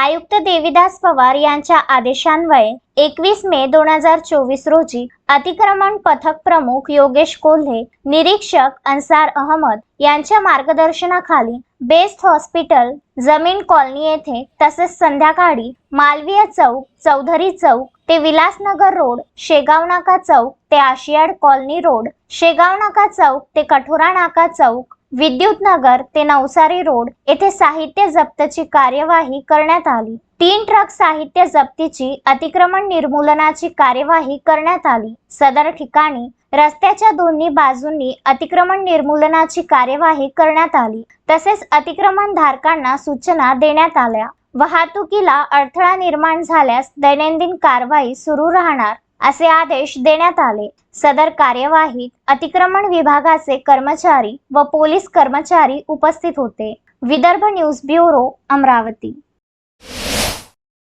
आयुक्त देविदास पवार यांच्या आदेशान्वये एकवीस मे दोन हजार चोवीस रोजी अतिक्रमण पथक प्रमुख योगेश कोल्हे निरीक्षक अन्सार अहमद यांच्या मार्गदर्शनाखाली बेस्ट हॉस्पिटल जमीन कॉलनी येथे तसेच संध्याकाळी मालवीय चौक चौधरी चौक ते विलासनगर रोड शेगाव नाका चौक ते आशियाड कॉलनी रोड शेगाव नाका चौक ते कठोरा नाका चौक विद्युतनगर ते नवसारी रोड येथे साहित्य जप्तची कार्यवाही करण्यात आली. तीन ट्रक साहित्य जप्तीची अतिक्रमण निर्मूलनाची कार्यवाही करण्यात आली. सदर ठिकाणी रस्त्याच्या दोन्ही बाजूंनी अतिक्रमण निर्मूलनाची कार्यवाही करण्यात आली. तसेच अतिक्रमण धारकांना सूचना देण्यात आल्या. वाहतुकीला अडथळा निर्माण झाल्यास दैनंदिन कारवाई सुरू राहणार. असे आदेश देण्यात आले. सदर कार्यवाहीत अतिक्रमण विभागाचे कर्मचारी व पोलीस कर्मचारी उपस्थित होते. Vidarbha news bureau Amravati.